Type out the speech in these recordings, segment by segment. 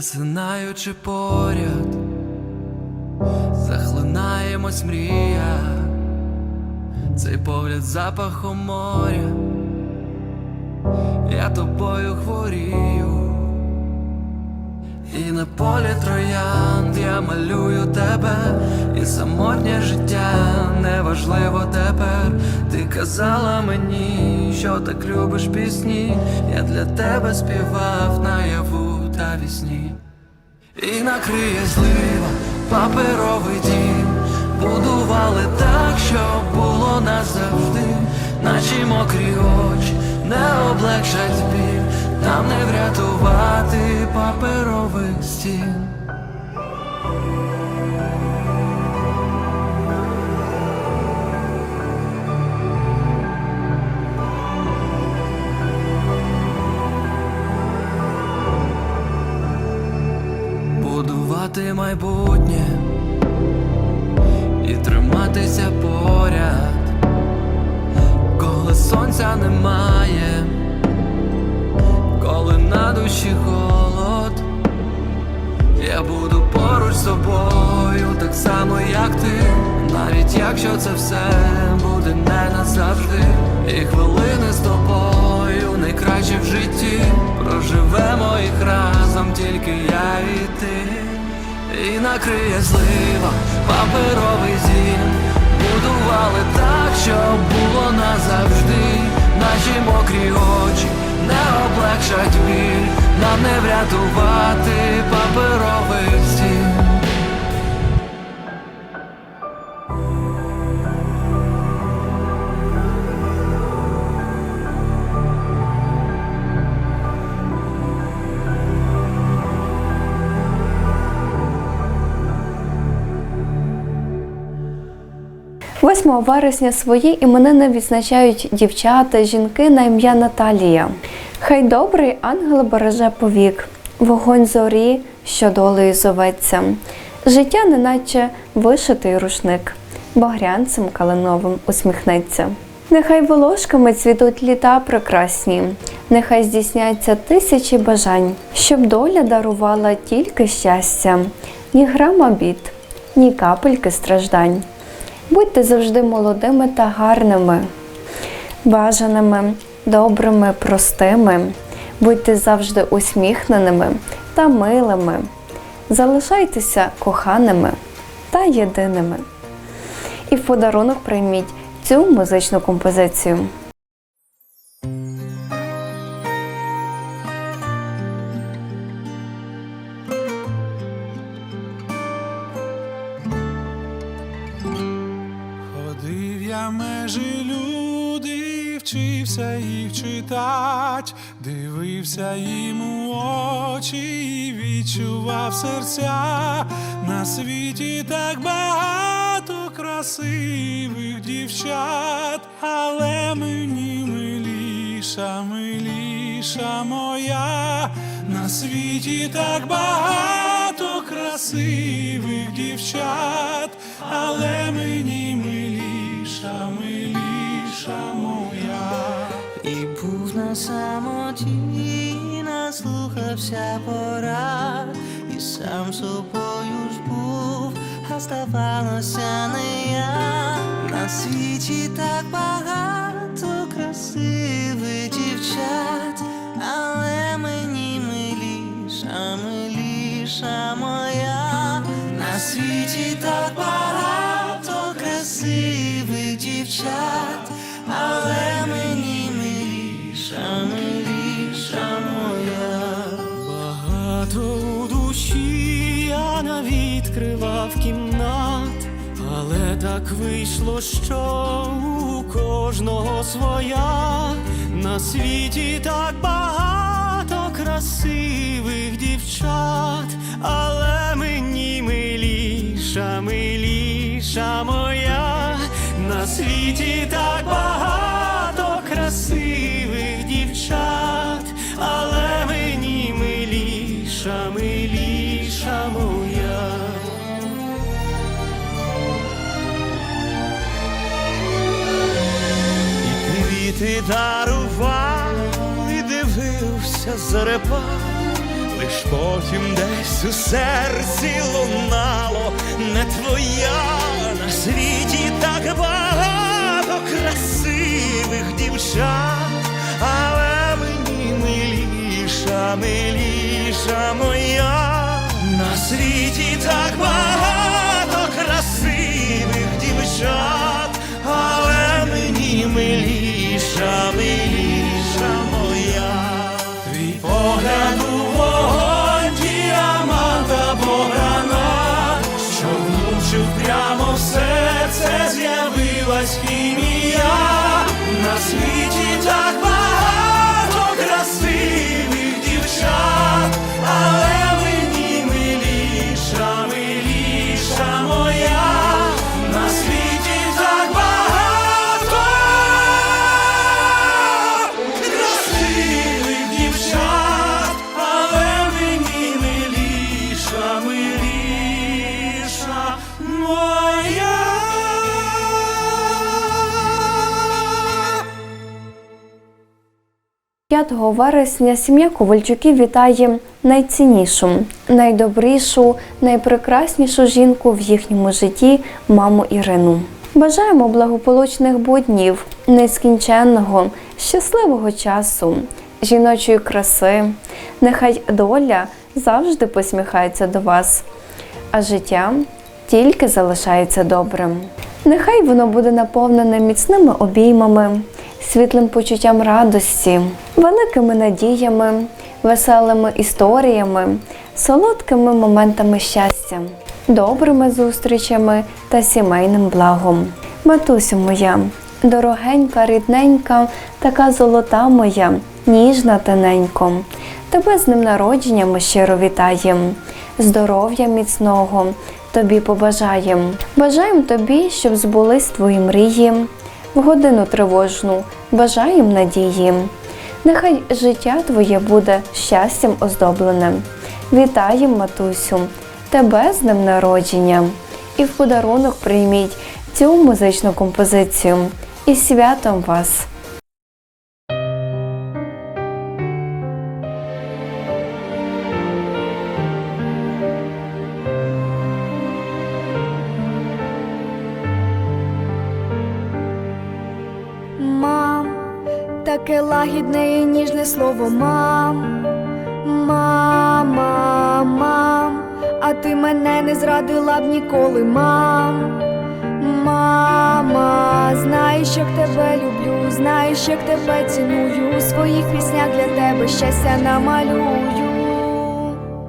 Засинаючи поряд, захлинаємось мрія, цей погляд запахом моря, я тобою хворію, і на полі троянд я малюю тебе, і самотнє життя неважливо тепер. Ти казала мені, що так любиш пісні, я для тебе співав наяву та вісні. І накриє злива паперовий дім. Будували так, щоб було назавжди. Наші мокрі очі не облегшать біль. Нам не врятувати паперових стін Будувати майбутнє. І триматися поряд, коли сонця немає, коли на душі холод, я буду поруч з собою, так само, як ти, навіть якщо це все буде не назавжди, і хвилини з тобою найкраще в житті, проживемо їх разом, тільки я і ти. І накриє злива, паперовий зім Будували так, щоб було назавжди. Наші мокрі очі не облегшать біль. Нам не врятувати паперових стін – 8 вересня свої іменини відзначають дівчата, жінки на ім'я Наталія. Хай добрий ангел береже повік, вогонь зорі, що долею зоветься. Життя неначе вишитий рушник, багрянцем калиновим усміхнеться. Нехай волошками цвітуть літа прекрасні, нехай здійсняться тисячі бажань, щоб доля дарувала тільки щастя, ні грама бід, ні капельки страждань. Будьте завжди молодими та гарними, бажаними, добрими, простими, будьте завжди усміхненими та милими, залишайтеся коханими та єдиними. І в подарунок прийміть цю музичну композицію. Вчився їх читать, дивився їм у очі і відчував серця. На світі так багато красивих дівчат, але мені миліша, миліша моя, на світі так багато красивих дівчат, але мені миліша, миліша моя. На самоті, наслухався пора, і сам собою ж був, а ставалося не я. На світі так багато я навідкривав кімнат, але так вийшло, що у кожного своя. На світі так багато красивих дівчат, але мені миліша, миліша моя, на світі так багато красивих Квіти дарував, і дивився зорепад, лиш потім десь у серці лунало не твоя на світі так багато красивих дівчат, але мені миліша, миліша моя, на світі так багато 5 вересня сім'я Ковальчуків вітає найціннішу, найдобрішу, найпрекраснішу жінку в їхньому житті маму Ірину. Бажаємо благополучних буднів, нескінченного, щасливого часу, жіночої краси. Нехай доля завжди посміхається до вас, а життя тільки залишається добрим. Нехай воно буде наповнене міцними обіймами, світлим почуттям радості, великими надіями, веселими історіями, солодкими моментами щастя, добрими зустрічами та сімейним благом. Матусю моя, дорогенька, рідненька, така золота моя, ніжна тоненько. Тебе з ним народженням щиро вітаєм, здоров'я міцного тобі побажаєм. Бажаєм тобі, щоб збулись твої мрії, в годину тривожну, бажаєм надії. Нехай життя твоє буде щастям оздоблене. Вітаєм, матусю, тебе з днем народження. І в подарунок прийміть цю музичну композицію. І святом вас! Мам, таке лагідне і ніжне слово мам. Мама, мам, а ти мене не зрадила б ніколи, мам. Мама, знаєш, як тебе люблю, знаєш, як тебе ціную. У своїх піснях для тебе щастя намалюю.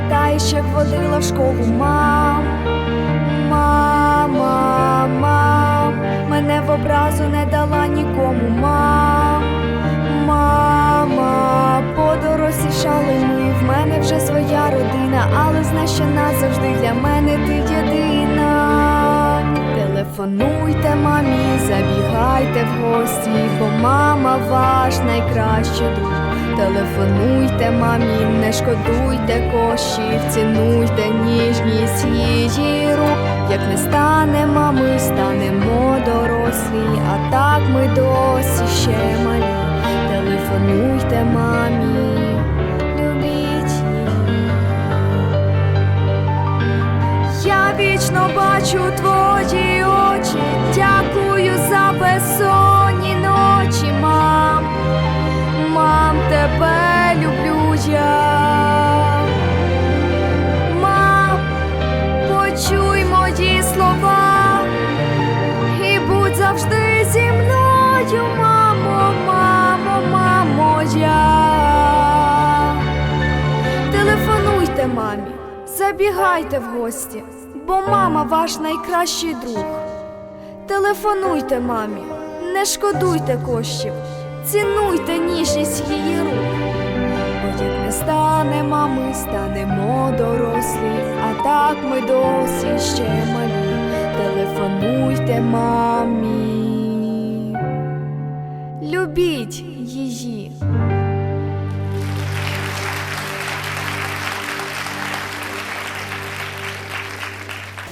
пам'ятаєш, як водила в школу мам? Мама, мам, мене в образу не дала нікому, мам. Мама, подорослішали ми, в мене вже своя родина, але знай, що назавжди для мене ти єдина. Телефонуйте мамі, забігайте в гості, бо мама ваш найкращий друг. Телефонуйте мамі, не шкодуйте коштів, цінуйте ніжність її рук. Як не станемо, ми станемо дорослі, а так ми досі ще малі. Телефонуйте мамі, любіть. Я вічно бачу твої мамі, забігайте в гості, бо мама ваш найкращий друг. Телефонуйте мамі, не шкодуйте коштів, цінуйте ніжність її рук. Бо як не стане мами, станемо дорослі, а так ми досі ще малі. Телефонуйте мамі. Любіть її.